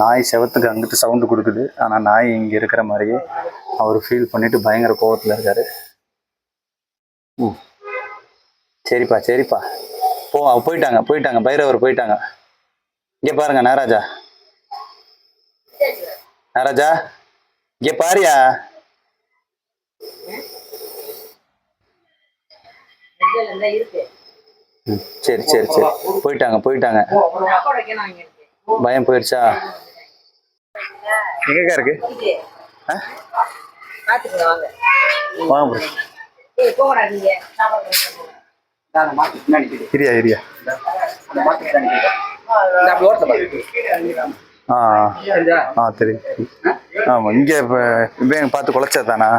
நாய் செவத்துக்கு அங்கிட்டு சவுண்டு கொடுக்குது. ஆனால் நாய் இங்கே இருக்கிற மாதிரியே அவர் ஃபீல் பண்ணிட்டு பயங்கர கோவத்தில் இருக்காரு. ம் சரிப்பா சரிப்பா. போ போயிட்டாங்க போயிட்டாங்க பைரவர் போயிட்டாங்க. இங்கே பாருங்க நாராஜா நாராஜா இங்கே பாரியா? ம், சரி சரி சரி. போயிட்டாங்க போயிட்டாங்க. பயம் போயிடுச்சா? எங்கக்கா இருக்கு? வாங்க. இரியா இரியா. ஆ ஆ. தெரியும் ஆமாம் இங்கே இப்போ பார்த்து குலைச்சா தானா?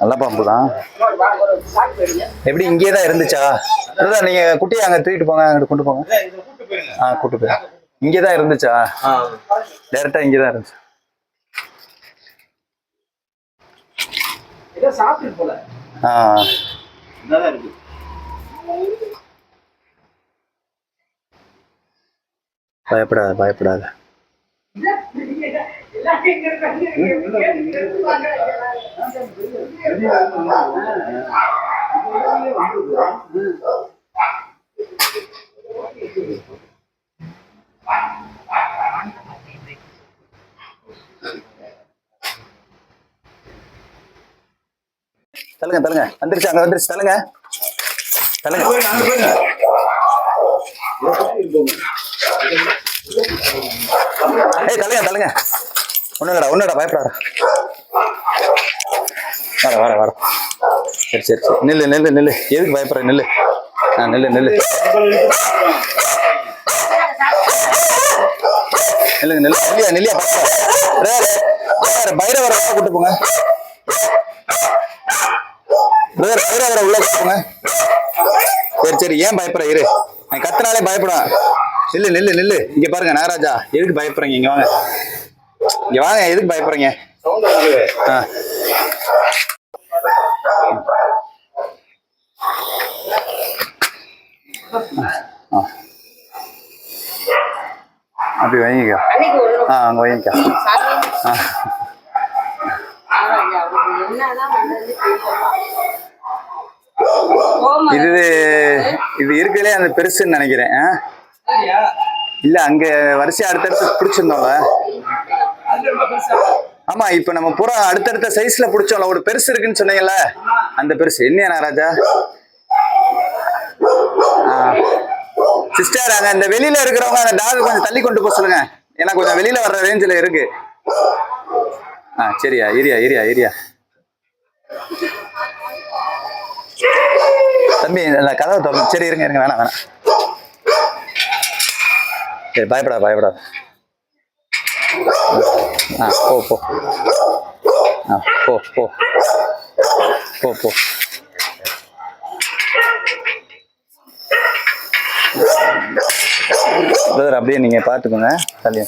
நல்ல பாம்பு தான் எப்படி இங்கே தான் இருந்துச்சா? அதுதான் நீங்க குட்டியை அங்கே தூக்கிட்டு போங்க அங்கிட்டு கொண்டு போங்க. ஆ கூட்டு போய் இங்கே தான் இருந்துச்சா டேரெக்டாக இங்கே தான் இருந்துச்சு. ஆ. பயப்படாத பயப்படாத. தலுங்க தலுங்க வந்துருச்சு அங்க வந்துருச்சு. தலுங்க தலுங்க ஏய் தலுங்க தலுங்க ஒன்னுடா ஒன்னுடா பயப்படாத வர வர வர. சரி சரி சரி. நில்லு நில்லு நில்லு. எதுக்கு பயப்படுற? நில்லு. ஆ நில்லு நில்லு. நில்லுங்க நில்லு. நில்லியா நில்லியா பைரவரை உள்ள கூட்டு போங்க. பிரதர் பைரவரை உள்ள கூட்டு போங்க. சரி சரி. ஏன் பயப்படுற? இரு. நான் கத்துனாலே பயப்படுவேன் நில்லு நில்லு நில்லு. இங்க பாருங்க நாகராஜா. எதுக்கு பயப்படுறீங்க? இங்க வாங்க. இங்க வாங்க எதுக்கு பயப்படுறீங்க? அப்படி வாங்கிக்கோ. ஆ அங்கே வாங்கிக்கோ. ஆ. இது இது இருக்கலே அந்த பெருசுன்னு நினைக்கிறேன். இல்ல அங்க வரிசையா அடுத்தடுத்து பிடிச்சிருந்தோம்ல. ஆமா இப்ப நம்ம புறா அடுத்தடுத்த சைஸ்ல பிடிச்சோம்ல ஒரு பெருசு இருக்குன்னு சொன்னீங்கல்ல அந்த பெருசு. என்ன நாராஜா சிஸ்டர் அங்க இந்த வெளியில இருக்கிறவங்க அந்த டாக் கொஞ்சம் தள்ளி கொண்டு போக சொல்லுங்க. ஏன்னா கொஞ்சம் வெளியில வர்ற ரேஞ்சில் இருக்கு. ஆ சரியா இரியா இரியா இரியா. தம்பி இந்த கதவை திறந்து சரி இருங்க இருங்க வேணாம் வேணாம். சரி பயப்படா பயப்படாது. ஆ போ போ ஆ போ போ போ போ பிரதர் அப்படியே நீங்கள் பார்த்துக்கோங்க தள்ளி.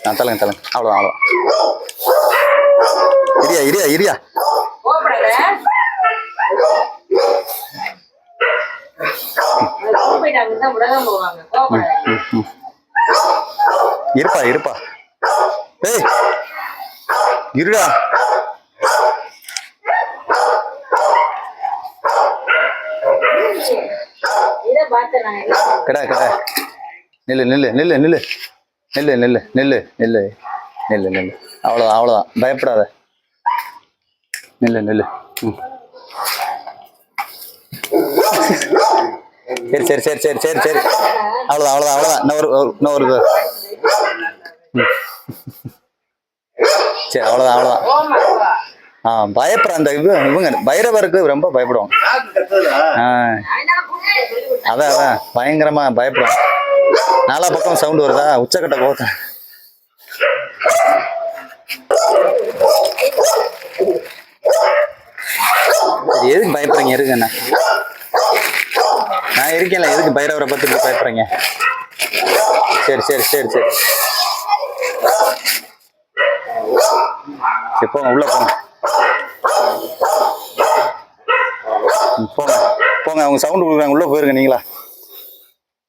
ஆ தலைங்க தள்ளுங்க. அவ்வளோ அவ்வளோ இரியா இரியா இரியா கோவப்படாத. அவங்க போயிட்டாங்கன்னு தான் விடதான் போவாங்க கோவப்படாத. ம், ம். இருப்பா இருப்பா. ஏய் இருடா? கடா கடா. நில்லு நில்லு நில்லு நில்லு. நில்லு நில்லு நில்லு நில்லு. நில்லு நில்லு. அவ்வளோதான் அவ்வளோதான். பயப்படாத. நில்லு நில்லு. ம். சரி சரி சரி சரி சரி சரி. அவ்வளோதான் அவ்வளோதான் அவ்வளோதான் இன்னும் ஒரு இன்னும் ஒரு ம். சரி அவ்வளோதான் அவ்வளோதான் ஆ பயப்படுற அந்த இது இவங்க பைரவருக்கு ரொம்ப பயப்படுவாங்க. ஆ. அதான் அதான். பயங்கரமா பயப்படுவாங்க. நாலா பக்கம் சவுண்டு வருதா? உச்சக்கட்ட கோத்த எதுக்கு பயப்படுறீங்க? இருக்குண்ணா நான் இருக்கேன்ல எதுக்கு பைரவரை பத்தி இப்படி பயப்படுறீங்க? சரி சரி சரி சரி. சரி போங்க உள்ள போங்க. ம், போங்க. போங்க அவங்க சவுண்டு கொடுக்குறாங்க. உள்ள போயிருங்க நீங்களா?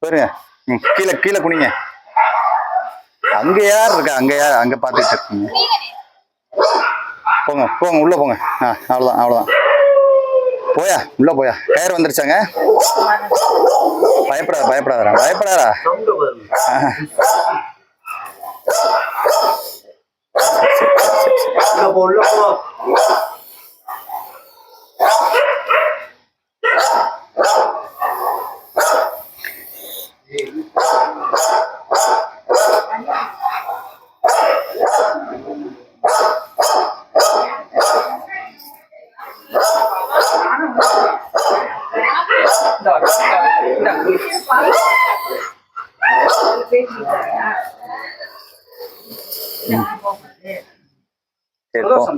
போயிருங்க. ம் கீழே கீழே குனிங்க. அங்கே யார் இருக்கா? அங்கே யார்? அங்கே பார்த்துட்டு இருக்கீங்க. போங்க போங்க உள்ளே போங்க. ஆ அவ்வளோதான் அவ்வளோதான் போயா உள்ள போயா. கயிறு வந்துருச்சாங்க? பயப்படாத பயப்படாதரா பயப்படாதா சவுண்டு உள்ள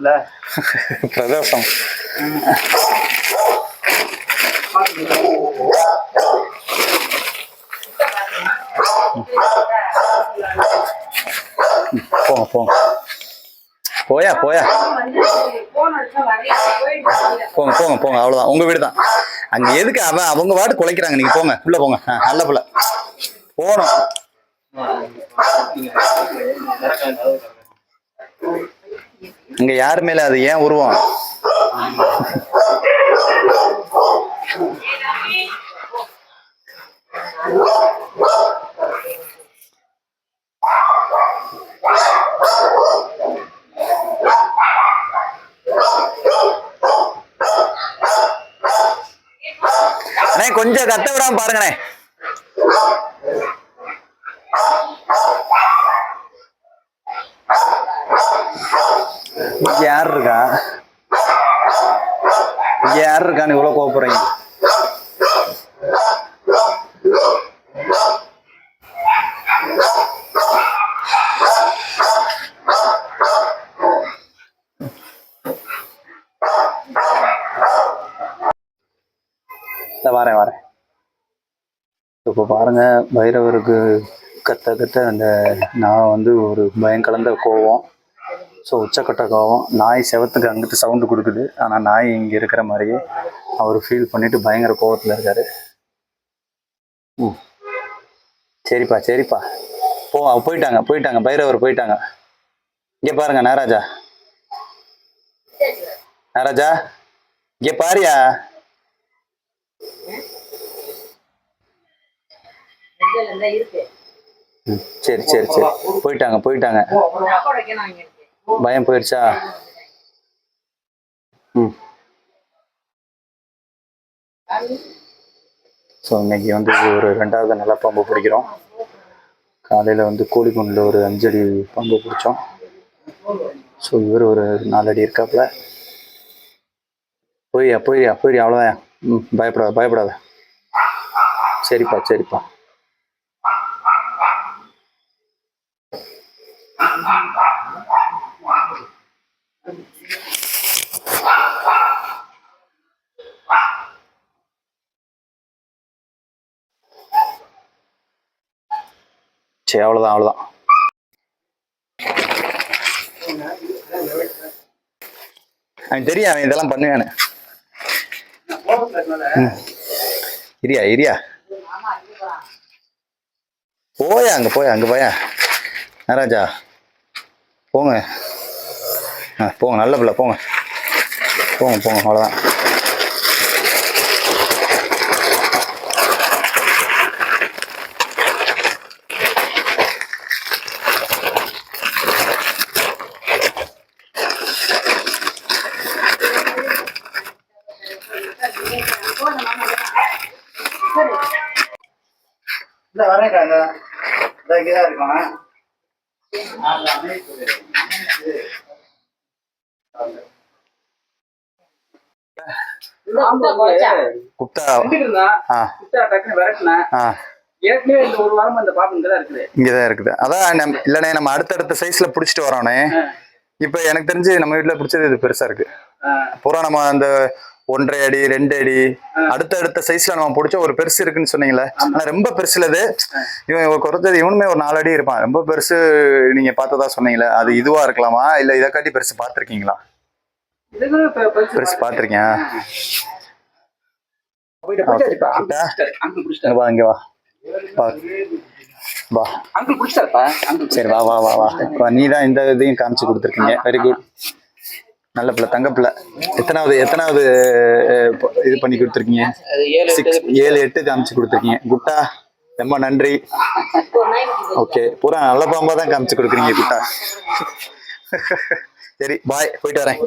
போ உள்ள போ சரி போ சந்தோஷம்ல பிரதோஷம். போங்க போங்க. போயா போயா. போங்க போங்க போங்க. அவ்வளவுதான். உங்க வீடு தான் அங்க எதுக்கு அவன் அவங்க வாட்டு குலைக்கிறாங்க? நீங்க போங்க. உள்ள போங்க. ஆ, நல்ல புள்ள. போகணும். இங்க யார் மேல அது ஏன் உருவம்? அண்ணே கொஞ்சம் கத்த விடாம பாருங்கண்ணே இங்க யார் இருக்கா இங்க யார் இருக்கான்னு இவ்வளவு கோவப்படுறீங்க? வரேன் வரேன். இப்போ பாருங்க பைரவருக்கு கத்த கத்த அந்த நான் வந்து ஒரு பயம் கலந்த கோவம். ஸோ உச்சக்கட்ட கோவம் நாய் செவத்துக்கு அங்கிட்டு சவுண்டு கொடுக்குது. ஆனால் நாய் இங்கே இருக்கிற மாதிரியே அவர் ஃபீல் பண்ணிட்டு பயங்கர கோவத்தில் இருக்காரு. ம் சரிப்பா சரிப்பா. போ போயிட்டாங்க போயிட்டாங்க பைரவர் போயிட்டாங்க. இங்கே பாருங்க நாராஜா நாராஜா இங்கே பாரியா? சரி சரி சரி. போயிட்டாங்க போயிட்டாங்க. பயம் போயிடுச்சா? ம். ஸோ இன்னைக்கு வந்து ஒரு ரெண்டாவது நல்ல பாம்பு பிடிக்கிறோம். காலையில் வந்து கோழிக்குண்டில் ஒரு அஞ்சடி பாம்பு பிடிச்சோம். ஸோ இவர் ஒரு நாலடி இருக்காப்புல. போய்யா போயிரியா போயிரியா அவ்வளோதான் ம் பயப்படாத பயப்படாத. சரிப்பா சரிப்பா. சரி அவ்வளோதான் அவ்வளோதான் அவன் தெரியும் அவன் இதெல்லாம் பண்ணுவானு இரியா இரியா. போயா அங்க போயா அங்க போயா. நராஜா போங்க. ஆ போங்க நல்ல பிள்ளை போங்க. போங்க போங்க அவ்வளோதான் இந்த வரேன் இந்த இந்த இங்கதான் இருக்கான் இந்த இந்த குறைச்சா குப்தா இருந்தான் ஆ குப்தா டக்குன்னு விரட்டினேன் ஆ ஏற்கனவே இந்த ஒரு வாரம் அந்த பாம்பு இங்கதான் இருக்குது. இங்கே தான் இருக்குது. அதான் நம்ம இல்லைண்ணே நம்ம அடுத்தடுத்த சைஸில் பிடிச்சிட்டு வரோண்ணே. இப்போ எனக்கு தெரிஞ்சு நம்ம வீட்டில் பிடிச்சது இது பெருசாக இருக்கு. பூரா நம்ம அந்த ஒன்றரை அடி ரெண்டு அடி. அடுத்த அடுத்த சைஸ்ல நம்ம பிடிச்ச ஒரு பெருசு இருக்குன்னு சொன்னீங்களே ஆனா ரொம்ப பெருசுல இது இவன் குறைஞ்சது இவனுமே ஒரு நாலு அடி இருப்பான். ரொம்ப பெருசு நீங்க பார்த்ததா சொன்னீங்களே அது இதுவா இருக்கலாமா? இல்ல இதை காட்டி பெருசு பார்த்திருக்கீங்களா? பெருசு பிடிச்சிட்டாரு. வா இங்க வா. வா. சரி வா வா வா வா. வா நீ தான் இந்த இதையும் காமிச்சு கொடுத்துருக்கீங்க. வெரி குட் நல்ல பிள்ளை தங்க பிள்ளை. எத்தனாவது எத்தனாவது இது பண்ணி கொடுத்துருக்கீங்க? அது ஏழு எட்டு சிக்ஸ் ஏழு எட்டு காமிச்சு கொடுத்துருக்கீங்க. குட்டா ரொம்ப நன்றி. ஓகே பூரா நல்ல பாம்பா தான் காமிச்சு கொடுக்குறீங்க குட்டா. சரி பாய் போயிட்டு வரேன்.